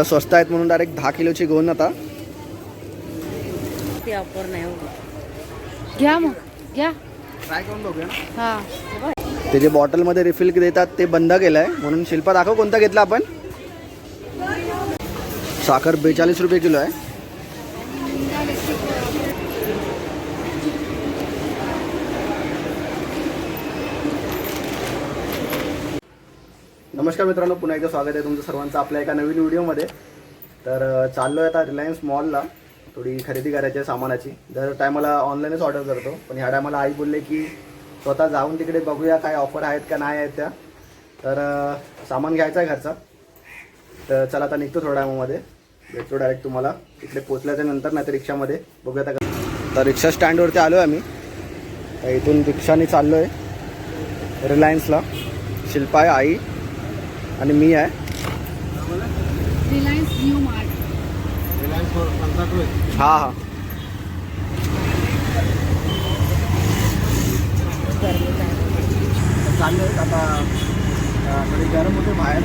थोडं स्वस्त आहेत म्हणून डायरेक्ट दहा किलोची घेऊन आता. ते ऑफर नाही हो घ्या मग घ्या. ट्राय करून बघूया ना. हा. ते जे बॉटलमध्ये रिफिल देतात ते बंद केलं आहे म्हणून शिल्पा दाखव कोणता घेतला आपण. साखर बेचाळीस रुपये किलो आहे. नमस्कार मित्रांनो पुन्हा एकदा स्वागत आहे तुमचं सर्वांचं आपल्या एका नवीन व्हिडिओमध्ये. तर चाललो आहे आता रिलायन्स मॉलला थोडी खरेदी करायची आहे सामानाची. दर टायमाला ऑनलाईनच ऑर्डर करतो पण ह्या टायमाला आई बोलले की स्वतः जाऊन तिकडे बघूया काय ऑफर आहेत का नाही आहेत त्या. तर सामान घ्यायचं आहे घरचा. तर चला आता निघतो थोड्या टायमामध्ये भेटतो डायरेक्ट तुम्हाला. तिकडे पोचल्याच्या नंतर नाही तर रिक्षामध्ये. बघूया आता का- तर रिक्षा स्टँडवरती आलो आहे आम्ही. तर इथून रिक्षाने चाललो आहे रिलायन्सला शिल्पा आहे आई. आणि मी आहे. रिलायन्स न्यू मार्ट हां हां. चाललो आता थोडी गरम होते बाहेर.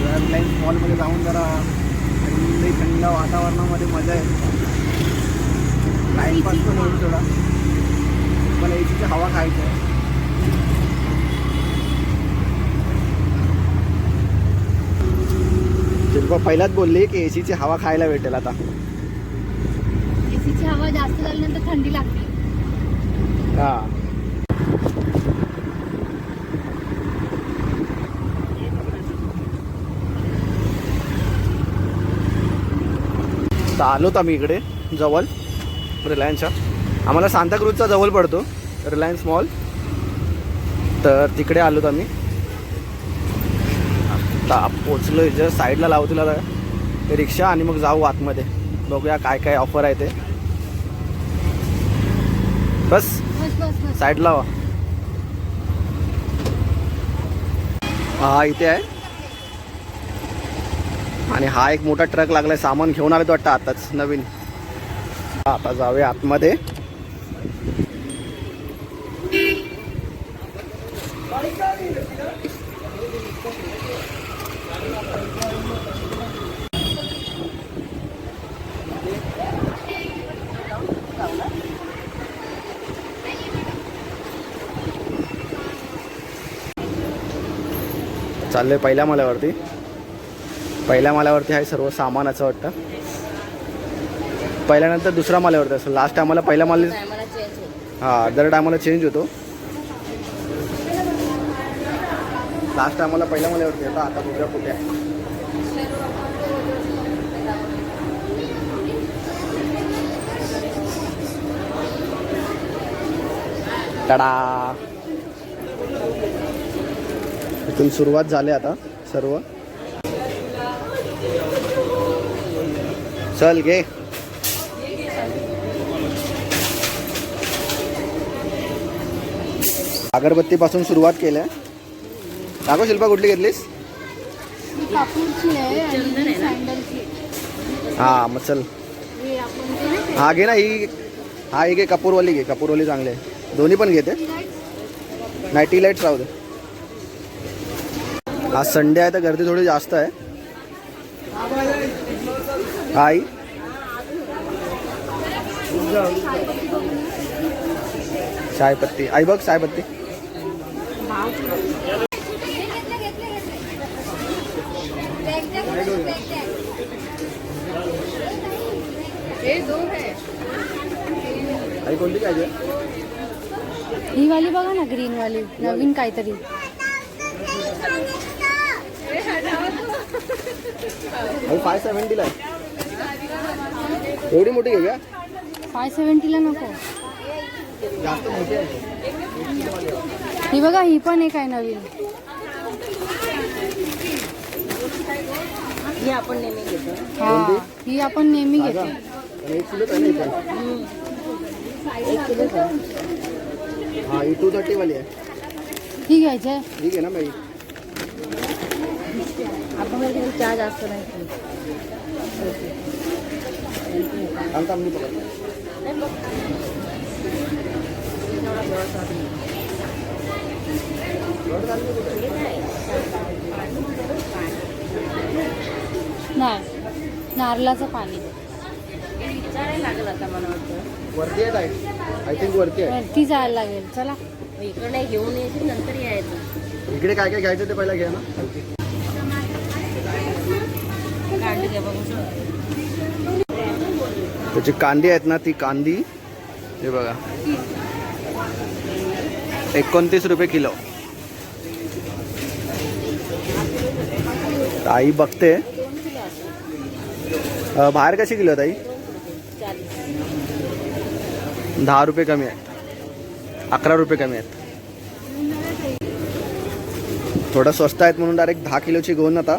जरा रिलायन्स मॉलमध्ये जाऊन जरा थंड थंड वातावरणामध्ये मजा आहे टाईमपास पण होईल थोडा. पण एसीची हवा खायची आहे. शिल्पा पहिलाच बोलली की एसीची हवा खायला भेटेल आता. एसीची हवा जास्त झाल्यानंतर थंडी लागते. हा. तर आलोत आम्ही इकडे जवळ रिलायन्सच्या आम्हाला सांताक्रूजचा जवळ पडतो रिलायन्स मॉल तर तिकडे आलोत आम्ही. आता पोचलो जर साईडला लावतील आता ते रिक्षा आणि मग जाऊ आतमध्ये. बघूया काय काय ऑफर आहे ते. बस. साईड लावा. हा इथे आहे. आणि हा एक मोठा ट्रक लागलाय. सामान घेऊन आले वाटतं आताच नवीन. आता जाऊया आतमध्ये. चाललोय पहिल्या माल्यावरती पहिल्या माल्यावरती आहे सर्व सामानाचं वाटतं. पहिल्यानंतर दुसऱ्या माल्यावरती असं लास्ट टायमाला पहिल्या माल हा दर टायमाला चेंज होतो. लास्ट टायमाला पहिल्या माल्यावरती होता आता दुसऱ्या कुठे आहे? टडा इथून सुरुवात झाली आता सर्व. चल घे. अगरबत्तीपासून सुरुवात केल्या दाखव शिल्पा कुठली घेतलीस? ही कापूरची आहे आणि चंदन आहे ना? सँडलची मग चल. हे हा घे ना ही हा ही घे कपूरवाली घे. कपूरवाली चांगली आहे. दोन्ही पण घेते. नाही टी लाईट्स राहू दे. आज संडे आहे, तर गर्दी थोडी जास्त आहे. हा आई? चायपत्ती आई बघ चायपत्ती आई, कोणती ही वाली बघा ना ग्रीन वाली. नवीन काहीतरी. आई फाय सेवन्टीला आहे एवढी मोठी घे का फाय सेवन्टीला नको। जास्त मोठी आहे ही बघा ही पण एक आहे नवीन. ही आपण नेहमी घेतो. हा ही आपण नेहमी घेतो. एक इथे? एक हा ही टू थर्टीवाली आहे. ही घ्यायची आहे. ठीक आहे ना बाई? आपण चहा जास्त नाही थांब थांब मी पकडतो नाही नारळाचं पाणी विचारायला आता मला वाटतं वरती आहे आय थिंक वरती आहे वरती जायला लागेल चला मग इकडे घेऊन यायची नंतर यायचं इकडे काय काय घ्यायचं ते पहिला घ्या ना खालती. कांडी घ्या बघू त्याची कांदी आहेत ना ती कांदी. हे बघा. एकोणतीस रुपये किलो. ताई बघते. बाहेर कशी किलो ताई दहा रुपये कमी आहेत. अकरा रुपये कमी आहेत. थोडं स्वस्त आहेत म्हणून डायरेक्ट दहा किलोची घेऊन आता.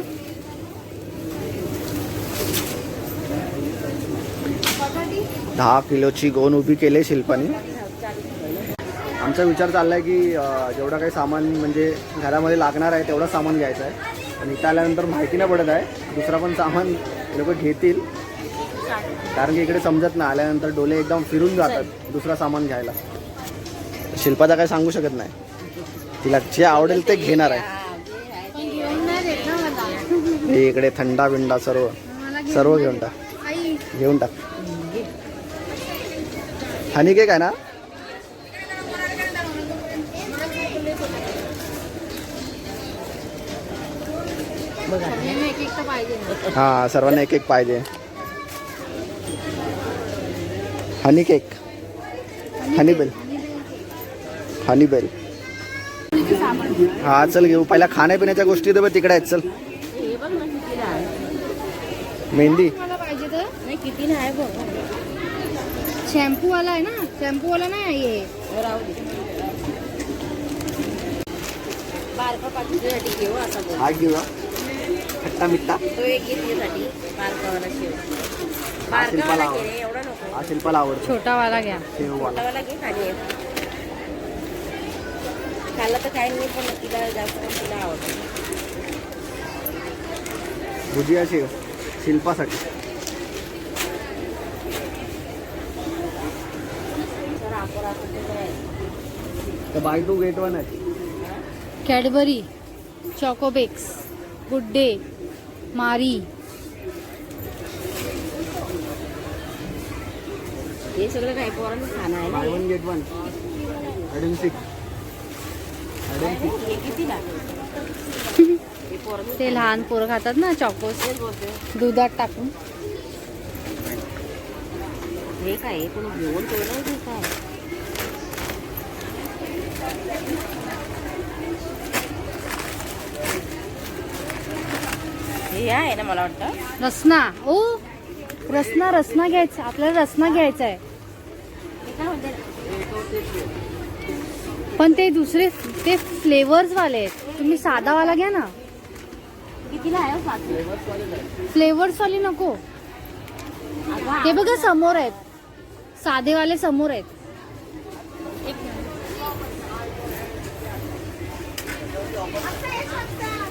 दहा किलोची गोण उभी केली शिल्पाने. आमचा विचार चाललाय की अं, जेवढं काही सामान म्हणजे घरामध्ये लागणार आहे तेवढं सामान घ्यायचं आहे. पण इथं आल्यानंतर माहिती नाही पडत आहे. दुसरा पण सामान लोक घेतील. कारण की इकडे समजत नाही. आल्यानंतर डोले एकदम फिरून जातात दुसरा सामान घ्यायला. शिल्पाचा काय सांगू शकत नाही. तिला जे आवडेल ते घेणार आहे. हे इकडे थंडा बिंडा सर्व सर्व घेऊन टाक. घेऊन टाक. हनी केक आहे ना? हा सर्वांना एक एक पाहिजे. Honey cake. Honey bell. Honey bell हा चल घेऊ. पहिला खाण्यापिण्याच्या गोष्टी तर तिकडे आहेत चल. हे मेहंदी. मला पाहिजे तर. नाही कितीला आहे बघ. शॅम्पू वाला आहे ना? शॅम्पू वाला नाही आहे हे. राहू दे. बारका पाकिटसाठी घेऊ असा बोल. हा घेऊया खट्टा बारकावाला शेव. शिल्पाला आवड. हा शिल्पाला आवडतो. छोटा वाला घ्या. शेववाला. खाल्लं तर काही नाही पण तिला जास्त तिला आवडतं. भुजिया शेव. शिल्पासाठी जर आपण आपण ते करायचं. तर बाय टू गेट वन आहे. Cadbury Chocobakes Good Day Marie. हे सगळं काही पोरांनी खाणं आहे ना. Buy one get one. Hide and Seek हे कितीला हे पोरांनी ते लहान पोरं खातात ना चॉकोस. तेच बोलते. दुधात टाकून. हे काय हे पण घेऊन ठेवलं हे काय? हे आहे ना मला वाटतं. रसना. ओ रसना रसना घ्यायचा. आपल्याला रसना घ्यायचा आहे. पण ते दुसरे ते फ्लेवर्स वाले आहेत. तुम्ही साधा वाला घ्या ना. आहे हो फ्लेवर्स वाले नको. ते बघा समोर आहेत. साधेवाले समोर आहेत.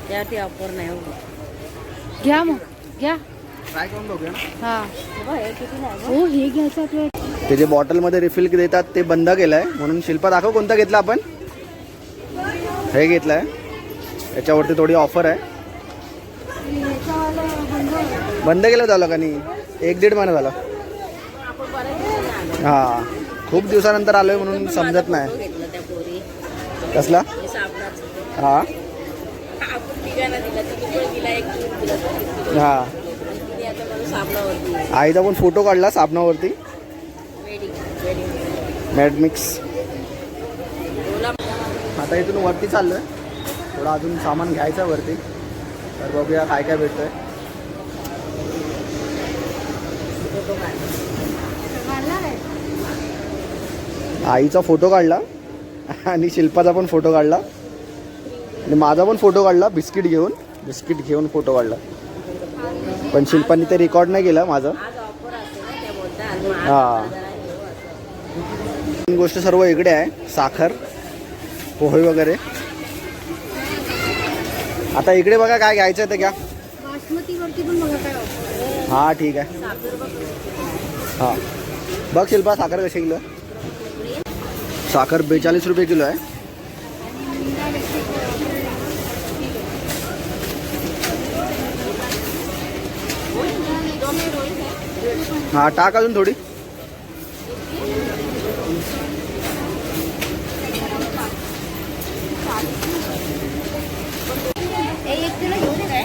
त्यावरती ऑफर नाही हो. घ्या मग घ्या. ट्राय करून बघूया ना. हा. हे बघ, हे कितीला आहे बघ? हो हे घ्यायचं आपल्याला ते जे बॉटलमध्ये रिफिल देतात ते बंद केलं आहे म्हणून शिल्पा दाखव कोणता घेतला आपण. हे घेतलं आहे याच्यावरती थोडी ऑफर आहे. बंद केलं झालं का नाही? एक दीड महिना झाला. आलो. हा. खूप दिवसानंतर आलोय म्हणून समजत नाही. कसला? हा. हा. आईचा पण फोटो काढला साबणावरती मॅडमिक्स आता इथून वरती चाललोय. थोडं अजून सामान घ्यायचं आहे वरती. तर बघूया काय काय भेटतंय. आहे आईचा फोटो काढला आणि शिल्पाचा पण फोटो काढला. आणि माझा पण फोटो काढला बिस्किट घेऊन. बिस्किट घेऊन फोटो काढला. पण शिल्पाने ते रेकॉर्ड नाही केलं माझं. हा. गोष्ट सर्व इकडे आहे. साखर पोहे वगैरे. आता इकडे बघा काय घ्यायचं आहे ते घ्या. हां ठीक आहे. हां. बघ शिल्पा साखर कशी किलो साखर बेचाळीस रुपये किलो आहे. हा टाक अजून थोडी. एक किलो घेऊन काय?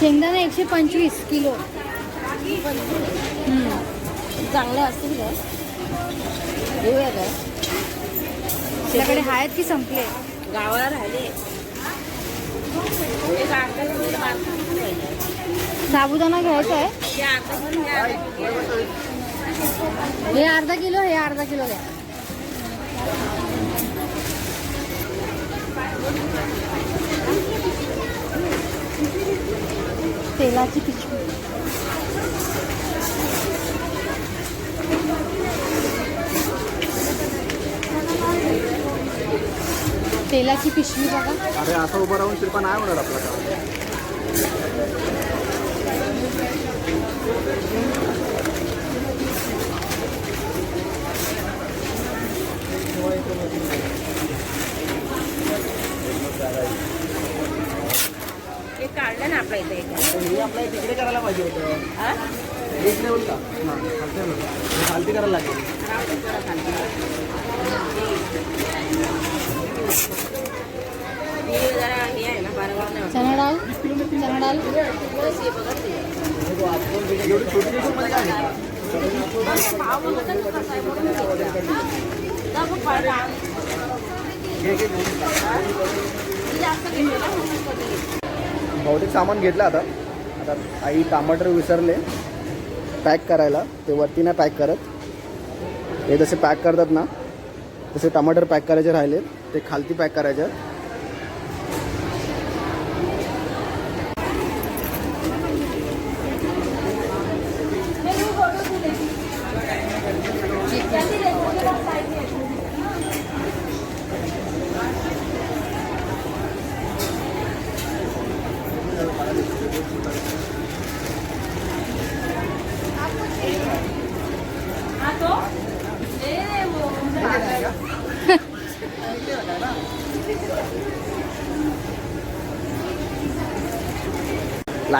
शेंगदाणे एकशे पंचवीस किलो. चांगले असतील का घेऊया काय आपल्याकडे आहेत की संपले? गावाला राहिले एक अर्धा किलो बारका किलो आहे. साबुदाणा घ्यायचा आहे हे अर्धा किलो, हे अर्धा किलो. घ्या तेलाची पिशवी तेलाची पिशवी बघा अरे असं उभं राहून शिल्पा नाही होणार आपला हे काढलं ना आपल्या इथे एक. हे आपल्याला तिकडे करायला पाहिजे होतं हा? एक लेवल का खालती करायला लागेल राहू दे जरा खाली. चणा बहुतेक सामान घेतलं आता. आता आई टमाटर विसरले. पॅक करायला. ते वरती नाही पॅक करत. हे जसे पॅक करतात ना तसे टमाटर पॅक करायचे राहिलेत. ते खालती पॅक करायचे.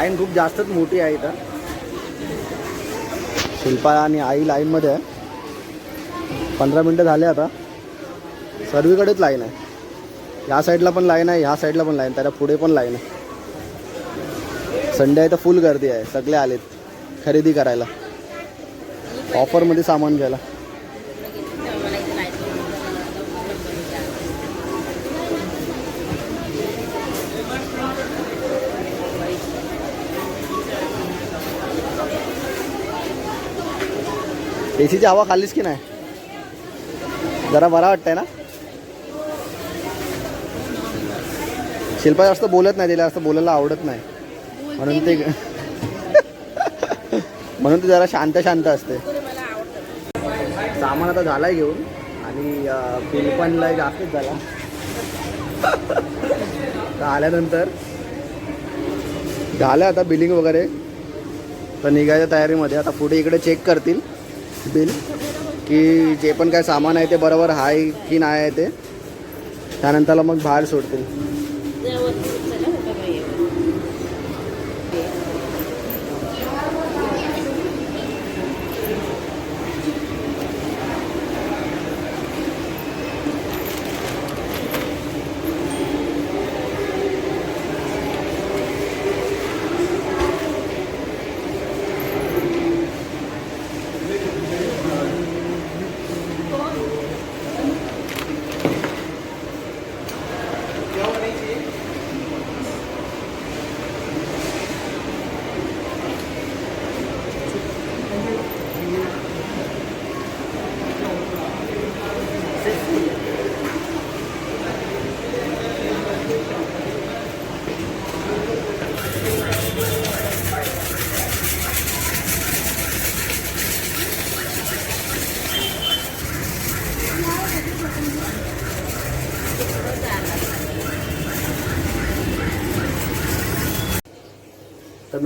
लाईन खूप जास्तच मोठी आहे इथं. शिल्पा आणि आई लाईनमध्ये आहे. पंधरा मिनटं झाले आता. सर्वीकडेच लाईन आहे. ह्या साईडला पण लाईन आहे ह्या साईडला पण लाईन त्याला पुढे पण लाईन आहे. संडे आहे तर फुल गर्दी आहे सगळे आलेत खरेदी करायला. ऑफरमध्ये सामान घ्यायला. एसीची हवा खाल्लीस की नाही? जरा बरा वाटतंय ना? शिल्पा जास्त बोलत नाही तिला जास्त बोलायला आवडत नाही. म्हणून ते म्हणून ती जरा शांत शांत असते. सामान आता झालाय घेऊन आणि बिल पण लय जास्तच झाला. तर आल्यानंतर झालं आता बिलिंग वगैरे. तर निघायच्या तयारीमध्ये. आता पुढे इकडे चेक करतील. बिल की जे पण काय सामान आहे ते बरोबर आहे की नाही आहे ते. त्यानंतरला मग बाहेर सोडतील.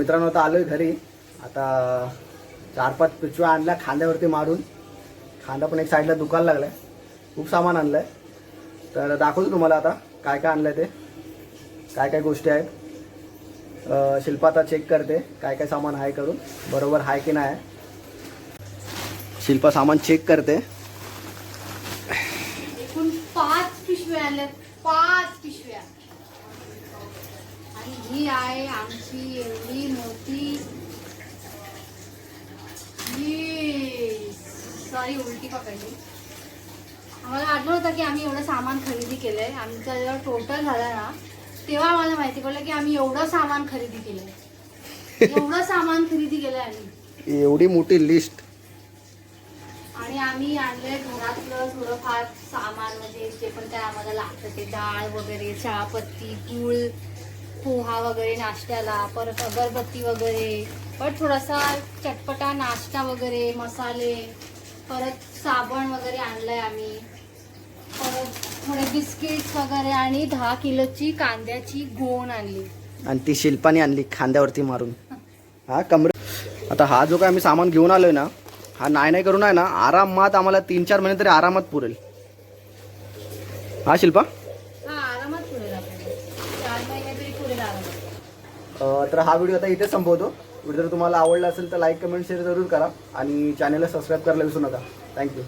मित्रांनो आता आलोय घरी. आता चार पाच पिचव्या आणल्या खांद्यावरती मारून. खांदा पण एक साईडला दुखायला आहे खूप सामान आणलंय. तर दाखवतो तुम्हाला आता काय काय आणलंय ते. काय काय गोष्टी आहेत. अं, शिल्पा आता चेक करते काय काय सामान आहे करून. बरोबर आहे की नाही शिल्पा सामान चेक करते. एकूण पाच पिशव्या आल्या पाच पिशव्या. ही आहे आमची एवढी मोठी सॉरी उलटी पकडली. आम्हाला आठवत होतं की आम्ही एवढं सामान खरेदी केलंय. आमचा जेव्हा टोटल झाला ना तेव्हा आम्हाला माहिती पडलं की आम्ही एवढं सामान खरेदी केलंय. एवढं सामान खरेदी केलंय आम्ही. एवढी मोठी लिस्ट आणि आम्ही आणलंय घरातलं थोडंफार सामान म्हणजे जे पण काय आम्हाला लागतं ते डाळ वगैरे चहापत्ती गूळ पोहा वगैरे नाश्त्याला परत अगरबत्ती वगैरे परत थोडासा चटपटा नाश्ता वगैरे मसाले परत साबण वगैरे आणलंय आम्ही. परत थोडे बिस्किट्स वगैरे आणि दहा किलोची कांद्याची गोण आणली. आणि ती शिल्पाने आणली खांद्यावरती मारून. हा कमरे आता हा जो काय आम्ही सामान घेऊन आलोय ना हा नाही नाही करून आहे ना आरामात आम्हाला तीन चार महिने तरी आरामात पुरेल. हा शिल्पा? तर हा व्हिडिओ आता इथे संपवतो. व्हिडिओ जर तुम्हाला आवडला असेल तर लाईक कमेंट शेअर जरूर करा. आणि चॅनलला सबस्क्राईब करायला विसरू नका. थँक्यू